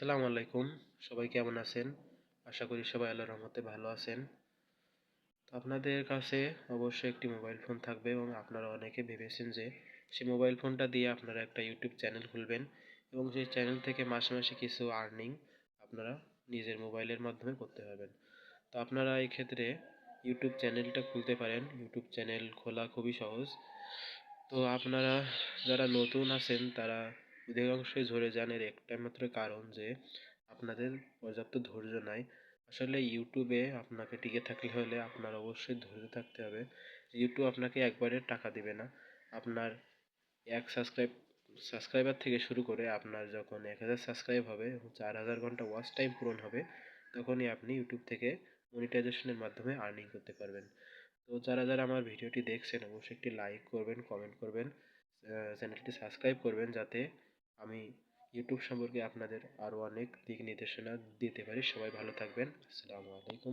আসসালামু আলাইকুম। সবাই কেমন আছেন? আশা করি সবাই আল্লাহর রহমতে ভালো আছেন। তো আপনাদের কাছে অবশ্যই একটি মোবাইল ফোন থাকবে এবং আপনারা অনেকে ভেবেছেন যে সেই মোবাইল ফোনটা দিয়ে আপনারা একটা ইউটিউব চ্যানেল খুলবেন এবং সেই চ্যানেল থেকে মাসে মাসে কিছু আর্নিং আপনারা নিজের মোবাইলের মাধ্যমে করতে পারবেন। তো আপনারা এই ক্ষেত্রে ইউটিউব চ্যানেলটা খুলতে পারেন। ইউটিউব চ্যানেল খোলা খুবই সহজ। তো আপনারা যারা নতুন আছেন তারা অধিকাংশই ঝরে যান। এর একটাই মাত্র কারণ যে, আপনাদের পর্যাপ্ত ধৈর্য নাই। আসলে ইউটিউবে আপনাকে টিকে থাকতে হলে আপনার অবশ্যই ধৈর্য থাকতে হবে। ইউটিউব আপনাকে একবারে টাকা দিবে না। আপনার এক সাবস্ক্রাইব সাবস্ক্রাইবার থেকে শুরু করে আপনার যখন এক হাজার সাবস্ক্রাইব হবে, চার হাজার ঘণ্টা ওয়াচ টাইম পূরণ হবে, তখনই আপনি ইউটিউব থেকে মনিটাইজেশনের মাধ্যমে আর্নিং করতে পারবেন। তো যারা যারা আমার ভিডিওটি দেখছেন, অবশ্যই একটি লাইক করবেন কমেন্ট করবেন চ্যানেলটি সাবস্ক্রাইব করবেন যাতে আমি ইউটিউব সম্পর্কে আপনাদের আরও অনেক দিক নির্দেশনা দিতে পারি। সবাই ভালো থাকবেন। আসসালামু আলাইকুম।